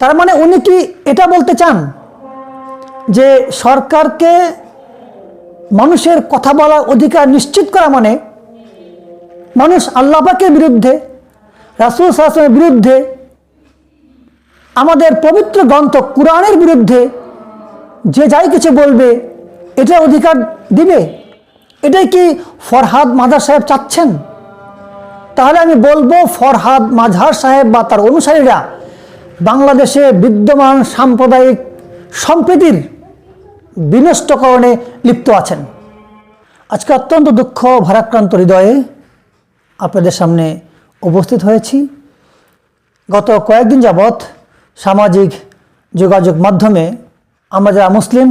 তার মানে উনি কি এটা বলতে চান? যে সরকারকে মানুষের কথা বলার অধিকার নিশ্চিত করা মানে মানুষ আল্লাপাকের বিরুদ্ধে, রাসুল সাহসের বিরুদ্ধে, আমাদের পবিত্র গ্রন্থ কোরআনের বিরুদ্ধে যে যাই কিছু বলবে, এটা অধিকার দিবে? এটাই কি ফরহাদ মাজার সাহেব চাচ্ছেন? তাহলে আমি বলব ফরহাদ মাঝহার সাহেব বা তার অনুসারীরা বাংলাদেশে বিদ্যমান সাম্প্রদায়িক সম্প্রীতির বিনষ্টকরণে লিপ্ত আছেন। আজকে অত্যন্ত দুঃখ, ভারাক্রান্ত হৃদয়ে আপনাদের সামনে উপস্থিত হয়েছি। গত কয়েকদিন যাবৎ সামাজিক যোগাযোগ মাধ্যমে আমরা যারা মুসলিম,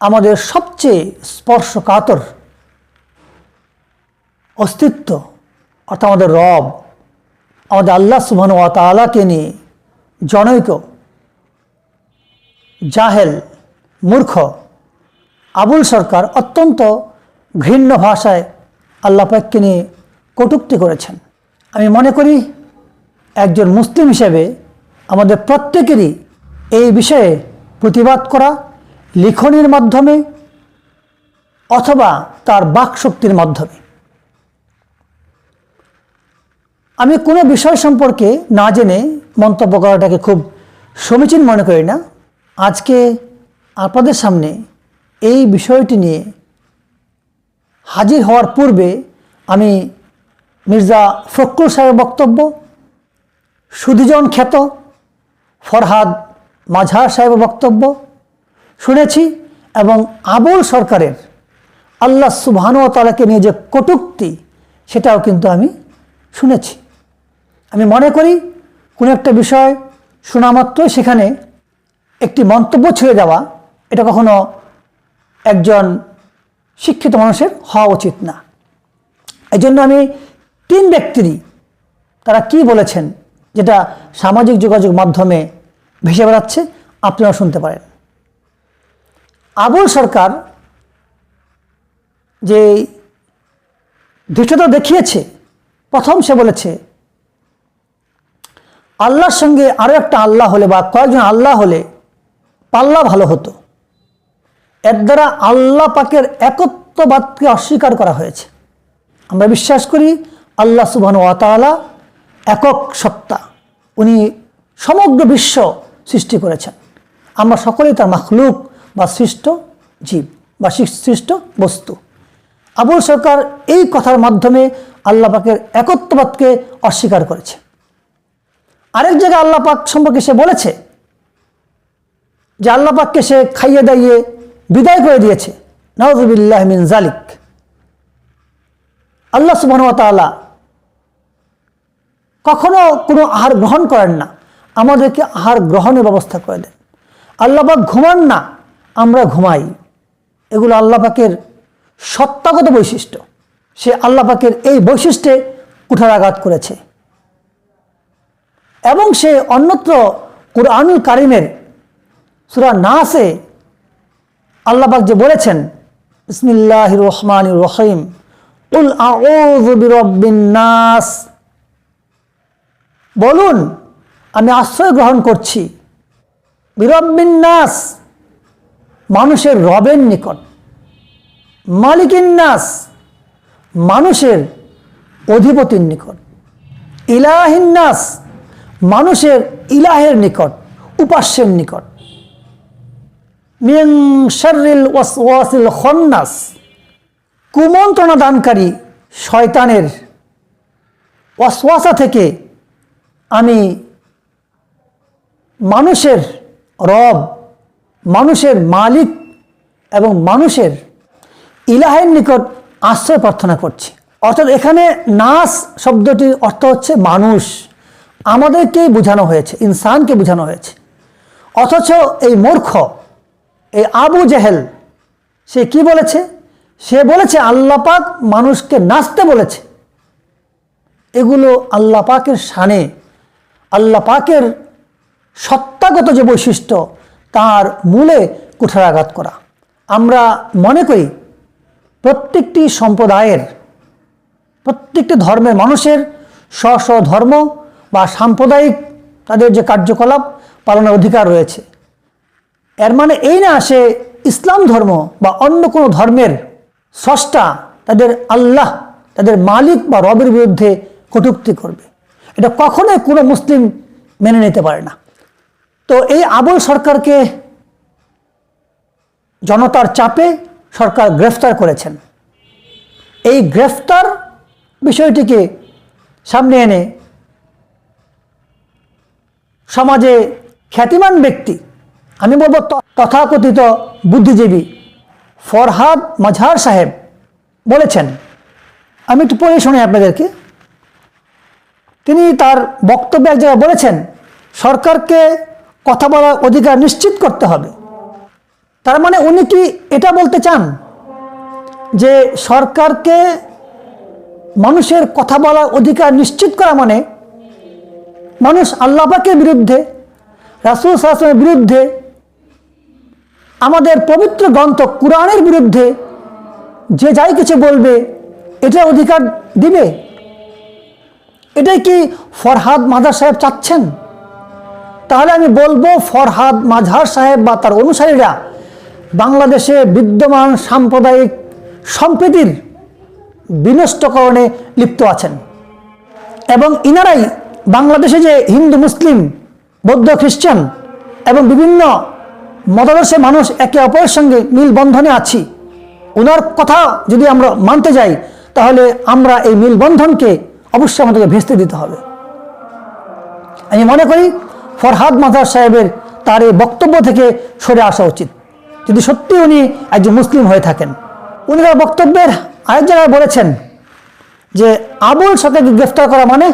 আমাদের সবচেয়ে স্পর্শকাতর অস্তিত্ব, অর্থাৎ আমাদের রব, আমাদের আল্লাহ সুবহান ওয়া তাআলাকে নিয়ে জনৈক, জাহেল, মূর্খ, আবুল সরকার অত্যন্ত ঘৃণ্য ভাষায় আল্লাহ পাককে নিয়ে কটূক্তি করেছেন। আমি মনে করি একজন মুসলিম হিসেবে আমাদের প্রত্যেকেরই এই বিষয়ে প্রতিবাদ করা লিখনির মাধ্যমে অথবা তার বাকশক্তির মাধ্যমে। আমি কোনো বিষয় সম্পর্কে না জেনে মন্তব্য করাটাকে খুব সমীচীন মনে করি না। আজকে আপনাদের সামনে এই বিষয়টি নিয়ে হাজির হওয়ার পূর্বে আমি মির্জা ফখরুল সাহেবের বক্তব্য, সুধিজন খ্যাত, ফরহাদ মাঝহার সাহেবের বক্তব্য শুনেছি এবং আবুল সরকারের আল্লাহ সুবহানু তালাকে নিয়ে যে কটুক্তি, সেটাও কিন্তু আমি শুনেছি। আমি মনে করি কোনো একটা বিষয় শোনা মাত্রই সেখানে একটি মন্তব্য ছেড়ে দেওয়া, এটা কখনো একজন শিক্ষিত মানুষের হওয়া উচিত না। এই জন্য আমি তিন ব্যক্তিরই তারা কি বলেছেন, যেটা সামাজিক যোগাযোগ মাধ্যমে ভেসে বেড়াচ্ছে, আপনারা শুনতে পারেন। আবুল সরকার যে ধৃষ্টতা দেখিয়েছে, প্রথম সে বলেছে আল্লাহর সঙ্গে আরও একটা আল্লাহ হলে বা কয়েকজন আল্লাহ হলে পাল্লা ভালো হতো। এর দ্বারা আল্লাহ পাকের একত্ববাদকে অস্বীকার করা হয়েছে। আমরা বিশ্বাস করি আল্লাহ সুবহান ওয়াতালা একক সত্তা। উনি সমগ্র বিশ্ব সৃষ্টি করেছেন। আমরা সকলেই তার মাখলুক বা সৃষ্ট জীব বা সৃষ্ট বস্তু। আবুল সরকার এই কথার মাধ্যমে আল্লাহ পাকের একত্ববাদকে অস্বীকার করেছে। আরেক জায়গায় আল্লাহ পাক সম্পর্কে সে বলেছে যে আল্লাহ পাককে সে খাইয়ে দাইয়ে বিদায় করে দিয়েছে। নওয়াজবিল্লাহ মিন জালিক আল্লাহ সুবাহ তাআলা কখনো কোনো আহার গ্রহণ করেন না। আমাদেরকে আহার গ্রহণের ব্যবস্থা করে দেন। আল্লাহ পাক ঘুমান না, আমরা ঘুমাই। এগুলো আল্লাহ পাকের সত্তাগত বৈশিষ্ট্য। সে আল্লাহ পাকের এই বৈশিষ্ট্যে কুঠারাঘাত করেছে। এবং সে অন্যত্র কোরআনুল কারিমের সুরা নাসে আল্লাপাক যে বলেছেন ইসমিল্লাহ রহমান রহিম। উল নাস। বলুন, আমি আশ্রয় গ্রহণ করছি নাস, মানুষের রবের নিকট। মালিকিন নাস, মানুষের অধিপতির নিকট। ইলাহিন নাস মানুষের ইলাহের নিকট, উপাস্যের নিকট। মিং শর্রিল ওয়াসওয়াসিল খন্নাস, কুমন্ত্রণা দানকারী শয়তানের ওয়াসওয়াসা থেকে আমি মানুষের রব, মানুষের মালিক এবং মানুষের ইলাহের নিকট আশ্রয় প্রার্থনা করছি। অর্থাৎ এখানে নাস শব্দটির অর্থ হচ্ছে মানুষ। আমাদেরকেই বোঝানো হয়েছে, ইনসানকে বোঝানো হয়েছে। অথচ এই মূর্খ, এই আবু জেহেল, সে কি বলেছে? সে বলেছে, আল্লাহ পাক মানুষকে নাচতে বলেছে। এগুলো আল্লাহ পাকের শানে, আল্লাহ পাকের সত্তাগত যে বৈশিষ্ট্য, তার মূলে কুঠারাঘাত করা। আমরা মনে করি, প্রত্যেকটি সম্প্রদায়ের, প্রত্যেকটি ধর্মের মানুষের স্ব স্ব ধর্ম বা সাম্প্রদায়িক তাদের যে কার্যকলাপ পালনের অধিকার রয়েছে। এর মানে এই না সে ইসলাম ধর্ম বা অন্য কোনো ধর্মের স্রষ্টা তাদের আল্লাহ, তাদের মালিক বা রবের বিরুদ্ধে কটুক্তি করবে। এটা কখনোই কোনো মুসলিম মেনে নিতে পারে না। তো এই আবুল সরকারকে জনতার চাপে সরকার গ্রেফতার করেছেন। এই গ্রেফতার বিষয়টিকে সামনে এনে সমাজে খ্যাতিমান ব্যক্তি, আমি বলব তথাকথিত বুদ্ধিজীবী ফরহাদ মাঝহার সাহেব বলেছেন, আমি একটু পড়ে শুনি আপনাদেরকে। তিনি তার বক্তব্যে এক জায়গায় বলেছেন, সরকারকে কথা বলার অধিকার নিশ্চিত করতে হবে। তার মানে উনি কি এটা বলতে চান? যে সরকারকে মানুষের কথা বলার অধিকার নিশ্চিত করা মানে মানুষ আল্লাহ পাকের বিরুদ্ধে, রাসুল সাহসের বিরুদ্ধে, আমাদের পবিত্র গ্রন্থ কোরআনের বিরুদ্ধে যে যাই কিছু বলবে এটা অধিকার দিবে। এটাই কি ফরহাদ মাজার সাহেব চাচ্ছেন? তাহলে আমি বলব ফরহাদ মাঝহার সাহেব বা তার অনুসারীরা বাংলাদেশে বিদ্যমান সাম্প্রদায়িক সম্প্রীতির বিনষ্টকরণে লিপ্ত আছেন। এবং ইনারাই বাংলাদেশে যে হিন্দু, মুসলিম, বৌদ্ধ, খ্রিস্টান এবং বিভিন্ন মতাদর্শের মানুষ একে অপরের সঙ্গে মিলবন্ধনে আছি ওনার কথা যদি আমরা মানতে যাই, তাহলে আমরা এই মিলবন্ধনকে অবশ্যই আমাদেরকে ভেস্তে দিতে হবে। আমি মনে করি ফরহাদ মাজার সাহেবের তার এই বক্তব্য থেকে সরে আসা উচিত। যদি সত্যি উনি একজন মুসলিম হয়ে থাকেন। উনি তার বক্তব্যের আরেক জায়গায় বলেছেন যে, আবুল সরকারকে গ্রেফতার করা মানে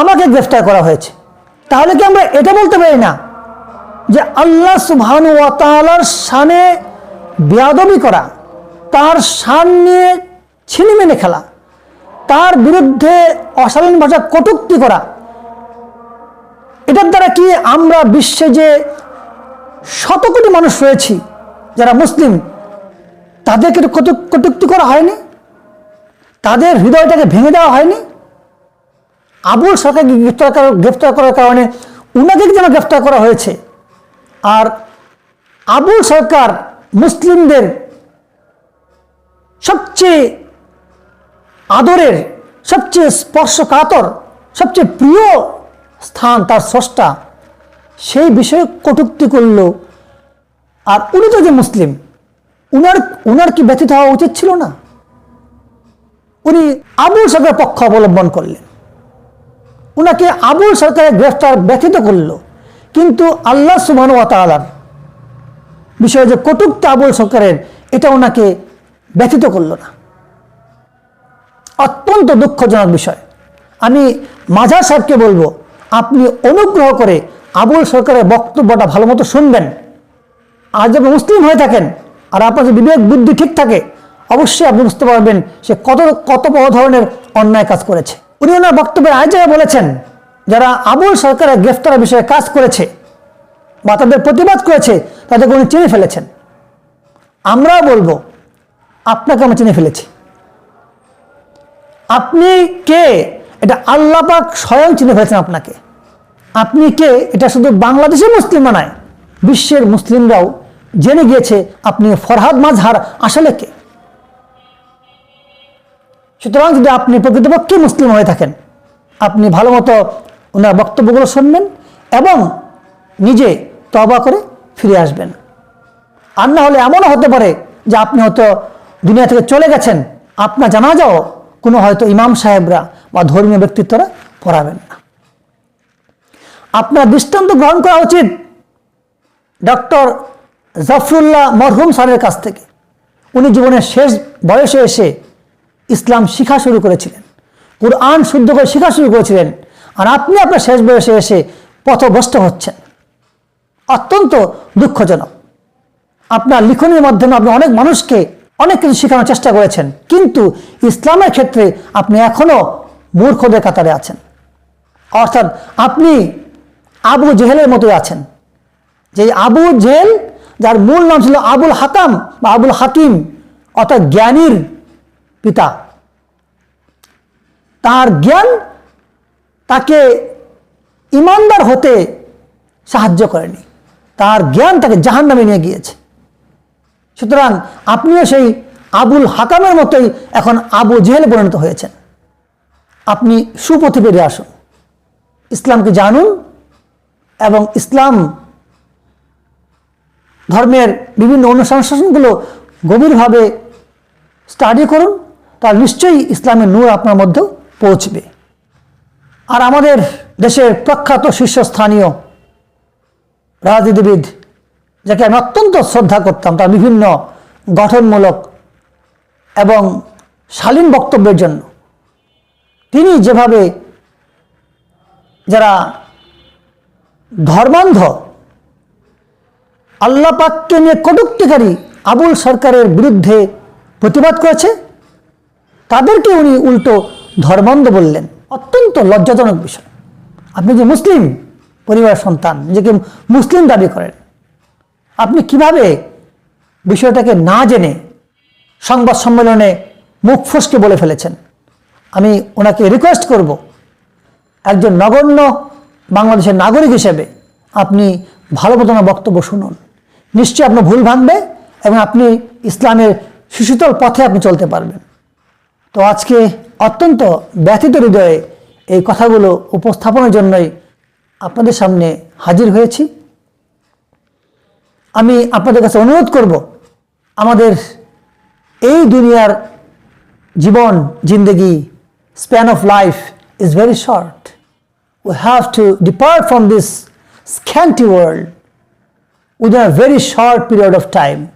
আমাকে গ্রেফতার করা হয়েছে। তাহলে কি আমরা এটা বলতে পারি না? যে আল্লাহ সুবহানু ওয়া তাআলার শানে বেয়াদবি করা, তার শান নিয়ে ছিনিমেনে খেলা, তার বিরুদ্ধে অশালীন ভাষা কটুক্তি করা, এটার দ্বারা কি আমরা বিশ্বে যে শত কোটি মানুষ রয়েছি, যারা মুসলিম, তাদেরকে কটূক্তি করা হয়নি? তাদের হৃদয়টাকে ভেঙে দেওয়া হয়নি? আবুল সরকারকে গ্রেফতার গ্রেফতার করার কারণে উনাকে যেন গ্রেফতার করা হয়েছে। আর আবুল সরকার মুসলিমদের সবচেয়ে আদরের, সবচেয়ে স্পর্শকাতর, সবচেয়ে প্রিয় স্থান তার স্রষ্টা, সেই বিষয়ে কটূক্তি করল। আর উনি তো যে মুসলিম, উনার উনার কি ব্যথিত হওয়া উচিত ছিল না? উনি আবুল সরকারের পক্ষ অবলম্বন করলেন। উনাকে আবুল সরকারের গ্রেফতার ব্যথিত করল। কিন্তু আল্লাহ সুবাহ তালার বিষয়ে যে কটুক্তি আবুল সরকারের, এটা ওনাকে ব্যথিত করল না। অত্যন্ত দুঃখজনক বিষয়। আমি মাঝার সাহেবকে বলব, আপনি অনুগ্রহ করে আবুল সরকারের বক্তব্যটা ভালো মতো শুনবেন। আর যদি মুসলিম হয়ে থাকেন, আর আপনার বিবেক বুদ্ধি ঠিক থাকে, অবশ্যই আপনি বুঝতে পারবেন সে কত কত বড় ধরনের অন্যায় কাজ করেছে। উনি ওনার বক্তব্যের আয় জায়গায় বলেছেন, যারা আবুল সরকারের গ্রেফতারের বিষয়ে কাজ করেছে বা তাদের প্রতিবাদ করেছে, তাদেরকে উনি চিনে ফেলেছেন। আমরাও বলব, আপনাকে আমরা চিনে ফেলেছি। আপনি কে? এটা আল্লাহ পাক স্বয়ং চিনে ফেলেছেন আপনাকে। আপনি কে? এটা শুধু বাংলাদেশের মুসলিম নয়, বিশ্বের মুসলিমরাও জেনে গিয়েছে আপনি ফরহাদ মাঝহার আসলে কে। সুতরাং যদি আপনি প্রকৃতপক্ষে মুসলিম হয়ে থাকেন, আপনি ভালো মতো ওনার বক্তব্যগুলো শুনবেন এবং নিজে তবা করে ফিরে আসবেন। আর না হলে এমনও হতে পারে যে আপনি হয়তো দুনিয়া থেকে চলে গেছেন, আপনার জানা যাও কোনো হয়তো ইমাম সাহেবরা বা ধর্মীয় ব্যক্তিত্বরা পড়াবেন না। আপনার দৃষ্টান্ত গ্রহণ করা উচিত ডক্টর জাফরুল্লাহ মরহুম স্যারের কাছ থেকে। উনি জীবনের শেষ বয়সে এসে ইসলাম শিখা শুরু করেছিলেন। কোরআন শুদ্ধ করে শিখা শুরু করেছিলেন। আর আপনি আপনার শেষ বয়সে এসে পথভ্রষ্ট হচ্ছেন। অত্যন্ত দুঃখজনক। আপনার লিখনের মাধ্যমে আপনি অনেক মানুষকে অনেক কিছু শেখানোর চেষ্টা করেছেন। কিন্তু ইসলামের ক্ষেত্রে আপনি এখনও মূর্খদের কাতারে আছেন। অর্থাৎ আপনি আবু জেহেলের মতোই আছেন। যে আবু জেহেল, যার মূল নাম ছিল আবুল হাতাম বা আবুল হাকিম অর্থাৎ জ্ঞানীর পিতা। তার জ্ঞান তাকে ইমানদার হতে সাহায্য করেনি। তার জ্ঞান তাকে জাহান নামে নিয়ে গিয়েছে। সুতরাং আপনিও সেই আবুল হাকামের মতোই এখন আবু জেহেল পরিণত হয়েছেন। আপনি সুপথে বেরিয়ে আসুন। ইসলামকে জানুন এবং ইসলাম ধর্মের বিভিন্ন অনুশাসনগুলো গভীরভাবে স্টাডি করুন। তার নিশ্চয়ই ইসলামের নূর আপনার মধ্যেও পৌঁছবে। আর আমাদের দেশের প্রখ্যাত শীর্ষস্থানীয় রাজনীতিবিদ, যাকে আমি অত্যন্ত শ্রদ্ধা করতাম, তার বিভিন্ন গঠনমূলক এবং শালীন বক্তব্যের জন্য, তিনি যেভাবে যারা ধর্মান্ধ, আল্লাপাককে নিয়ে কটুক্তিকারী আবুল সরকারের বিরুদ্ধে প্রতিবাদ করেছে তাদেরকে উনি উল্টো ধর্মান্ধ বললেন। অত্যন্ত লজ্জাজনক বিষয়। আপনি যে মুসলিম পরিবার সন্তান, নিজেকে মুসলিম দাবি করেন, আপনি কীভাবে বিষয়টাকে না জেনে সংবাদ সম্মেলনে মুখ ফসকে বলে ফেলেছেন? আমি ওনাকে রিকোয়েস্ট করব, একজন নগণ্য বাংলাদেশের নাগরিক হিসেবে আপনি ভালো মতো বক্তব্য শুনুন। নিশ্চয়ই আপনার ভুল ভাঙবে এবং আপনি ইসলামের শিশুতল পথে আপনি চলতে পারবেন। তো আজকে অত্যন্ত ব্যথিত হৃদয়ে এই কথাগুলো উপস্থাপনের জন্যই আপনাদের সামনে হাজির হয়েছি আমি আপনাদের কাছে অনুরোধ করব আমাদের এই দুনিয়ার জীবন জিন্দগি span of life is very short we have to depart from this scanty world within a very short period of time.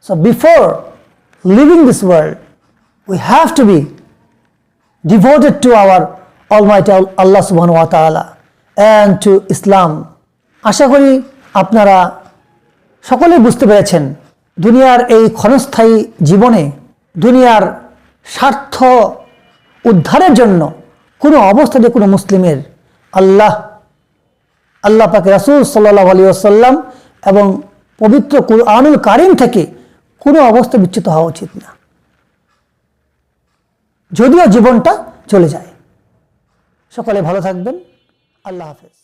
So before leaving this world, we have to be devoted to our Almighty Allah subhanahu wa ta'ala and to Islam. আশা করি আপনারা সকলেই বুঝতে পেরেছেন, দুনিয়ার এই ক্ষণস্থায়ী জীবনে দুনিয়ার স্বার্থ উদ্ধারের জন্য কোনো অবস্থাতে কোনো মুসলিমের আল্লাহ আল্লাহ পাকে রাসুল সাল্লাহ আলী আসাল্লাম এবং পবিত্র কুরআনুল কারিম থেকে কোনো অবস্থা বিচ্যুত হওয়া উচিত না যদিও জীবনটা চলে যায়। সকলে ভালো থাকবেন। আল্লাহ হাফেজ।